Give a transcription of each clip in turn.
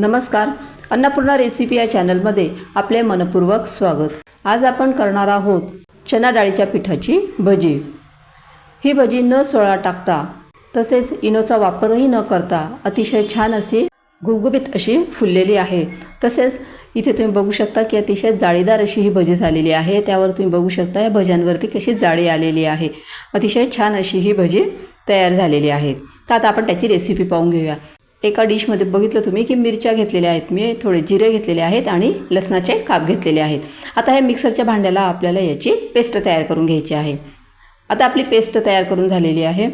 नमस्कार. अन्नपूर्णा रेसिपी या चॅनलमध्ये आपले मनपूर्वक स्वागत. आज आपण करणार आहोत चना डाळीच्या पिठाची भजी. ही भजी न सोळा टाकता तसेच इनोचा वापरही न करता अतिशय छान अशी गुबगुबीत अशी फुललेली आहे. तसेच इथे तुम्ही बघू शकता की अतिशय जाळीदार अशी ही भजी झालेली आहे. त्यावर तुम्ही बघू शकता या भज्यांवरती कशी जाळी आलेली आहे. अतिशय छान अशी ही भजी तयार झालेली आहे. तर आता आपण त्याची रेसिपी पाहून घेऊया. एका डिशमध्ये बघितलं तुम्ही की मिरच्या घेतलेल्या आहेत मी थोडे जिरे घेतलेले आहेत आणि लसणाचे काप घेतलेले आहेत. आता हे मिक्सरच्या भांड्याला आपल्याला याची पेस्ट तयार करून घ्यायची आहे. आता आपली पेस्ट तयार करून झालेली आहे.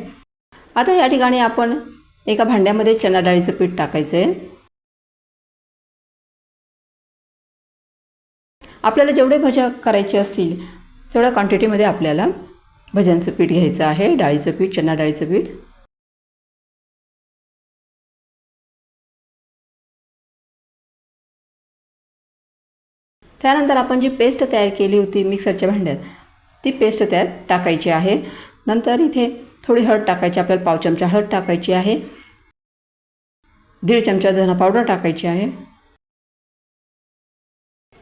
आता या ठिकाणी आपण एका भांड्यामध्ये चणा डाळीचं पीठ टाकायचं आहे आपल्याला जेवढे भज्या करायचे असतील तेवढ्या क्वांटिटीमध्ये आपल्याला भज्यांचं पीठ घ्यायचं आहे डाळीचं पीठ चणा डाळीचं पीठ. त्यानंतर आपण जी पेस्ट तयार केली होती मिक्सरच्या भांड्यात ती पेस्ट त्यात टाकायची आहे. नंतर इथे थोडी हळद टाकायची आपल्याला पाव चमचा हळद टाकायची आहे. दीड चमचा धना पावडर टाकायची आहे.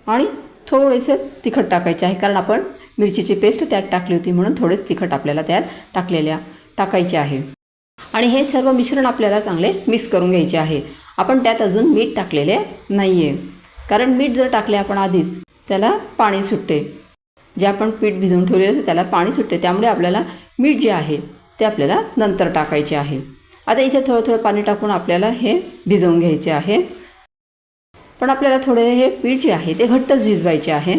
आणि थोडेसे तिखट टाकायचे आहे कारण आपण मिरचीची पेस्ट त्यात टाकली होती म्हणून थोडेच तिखट आपल्याला त्यात टाकलेल्या टाकायचे आहे. आणि हे सर्व मिश्रण आपल्याला चांगले मिक्स करून घ्यायचे आहे. आपण त्यात अजून मीठ टाकलेले नाही आहे कारण मीठ जर टाकले आपण आधीच त्याला पाणी सुटते. जे आपण पीठ भिजवून ठेवलेलं असते त्याला पाणी सुटते. त्यामुळे आपल्याला मीठ जे आहे ते आपल्याला नंतर टाकायचे आहे. आता इथे थोडं थोडं पाणी टाकून आपल्याला हे भिजवून घ्यायचे आहे. पण आपल्याला थोडे हे पीठ जे आहे ते घट्टच भिजवायचे आहे.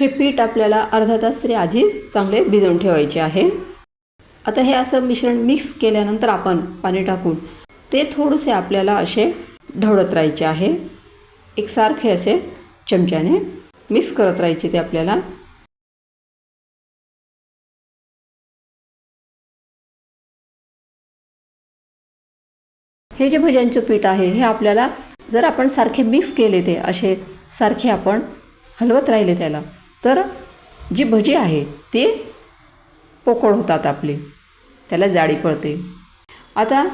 हे पीठ आपल्याला अर्धा तास तरी आधी चांगले भिजवून ठेवायचे आहे. आता हे असं मिश्रण मिक्स केल्यानंतर आपण पाणी टाकून ते थोडेसे आपल्याला असे ढवळत राहायचे आहे. एकसारखे असे चमच्याने मिक्स करत राहायचे ते आपल्याला. हे जे भज्यांचं पीठ आहे हे आपल्याला जर आपण सारखे मिक्स केले ते असे सारखे आपण हलवत राहिले त्याला तर जी भजी आहे ती पोकळ होतात आपली. त्याला जाळी पडते आता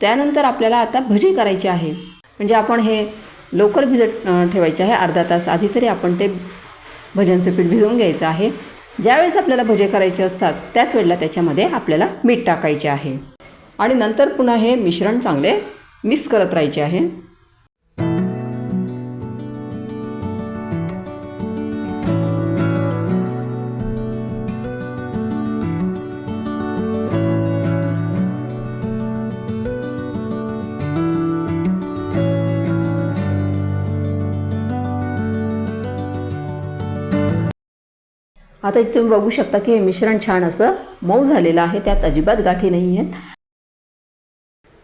त्यानंतर आपल्याला आता भजी करायची आहे. म्हणजे आपण हे लवकर भिजत ठेवायचे आहे. अर्धा तास आधी तरी आपण ते भज्यांचं पीठ भिजवून घ्यायचं आहे. ज्यावेळेस आपल्याला भजे करायचे असतात त्याच वेळेला त्याच्यामध्ये आपल्याला मीठ टाकायचे आहे. आणि नंतर पुन्हा हे मिश्रण चांगले मिक्स करत राहायचे आहे. आता इथे तुम्ही बघू शकता की हे मिश्रण छान असं मऊ झालेलं आहे. त्यात अजिबात गाठी नाही आहेत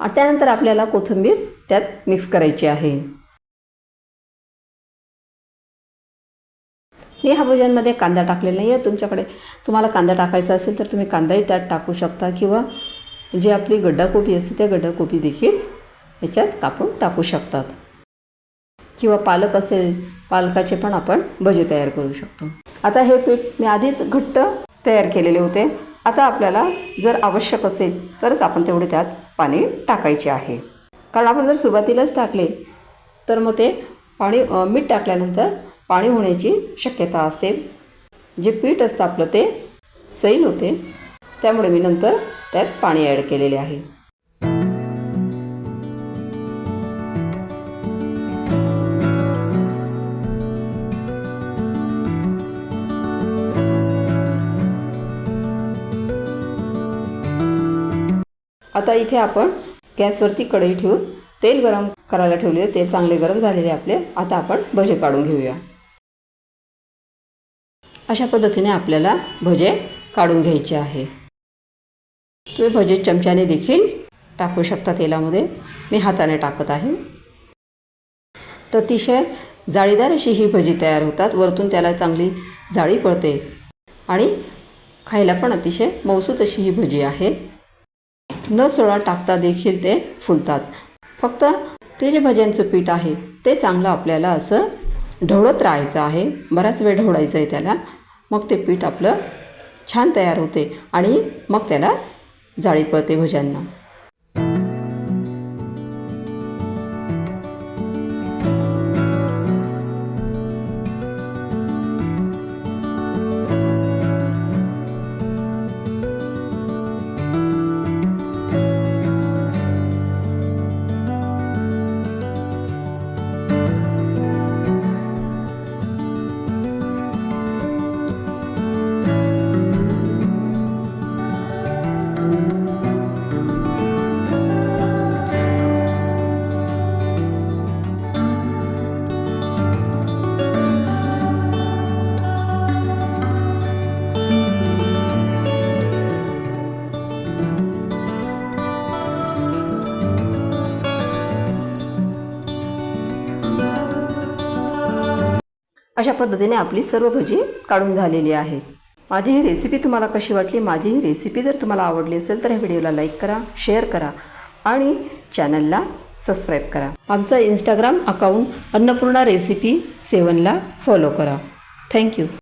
आणि त्यानंतर आपल्याला कोथिंबीर त्यात मिक्स करायची आहे. मी ह्या भोजनमध्ये कांदा टाकलेला नाही आहे तुमच्याकडे तुम्हाला कांदा टाकायचा असेल तर तुम्ही कांदाही त्यात टाकू शकता किंवा जी आपली गड्डाकोबी असते त्या गड्डाकोबी देखील ह्याच्यात कापून टाकू शकतात. किंवा पालक असेल पालकाचे पण आपण भजे तयार करू शकतो. आता हे पीठ मी आधीच घट्ट तयार केलेले होते. आता आपल्याला जर आवश्यक असेल तरच आपण तेवढे त्यात पाणी टाकायचे आहे. कारण आपण जर सुरुवातीलाच टाकले तर मग ते पाणी मीठ टाकल्यानंतर पाणी होण्याची शक्यता असते. जे पीठ असतं आपलं ते सैल होते. त्यामुळे मी नंतर त्यात पाणी ॲड केलेले आहे. आता इथे आपण गॅसवरती कढई ठेवून तेल गरम करायला ठेवले तेल चांगले गरम झालेले आपले. आता आपण भजे काढून घेऊया. अशा पद्धतीने आपल्याला भजे काढून घ्यायचे आहे. तुम्ही भजे चमच्याने देखील टाकू शकता तेलामध्ये. मी हाताने टाकत आहे. तर अतिशय जाळीदार अशी ही भजी तयार होतात. वरतून त्याला चांगली जाळी पडते. आणि खायला पण अतिशय मौसूत अशी ही भजी आहे. न सोळा टाकता देखील ते फुलतात. फक्त ते जे भज्यांचं पीठ आहे ते चांगलं आपल्याला असं ढवळत राहायचं आहे. बराच वेळ ढवळायचं आहे त्याला. मग ते पीठ आपलं छान तयार होते आणि मग त्याला जाळी पडते भज्यांना अशा पद्धतीने आपली सर्व भजी काढून झालेली आहे. माझी ही रेसिपी तुम्हाला कशी वाटली? माझी ही रेसिपी जर तुम्हाला आवडली असेल तर ह्या व्हिडिओला लाईक करा शेअर करा आणि चॅनलला सबस्क्राईब करा. आमचा इंस्टाग्राम अकाउंट अन्नपूर्णा रेसिपी सेवनला फॉलो करा. Thank you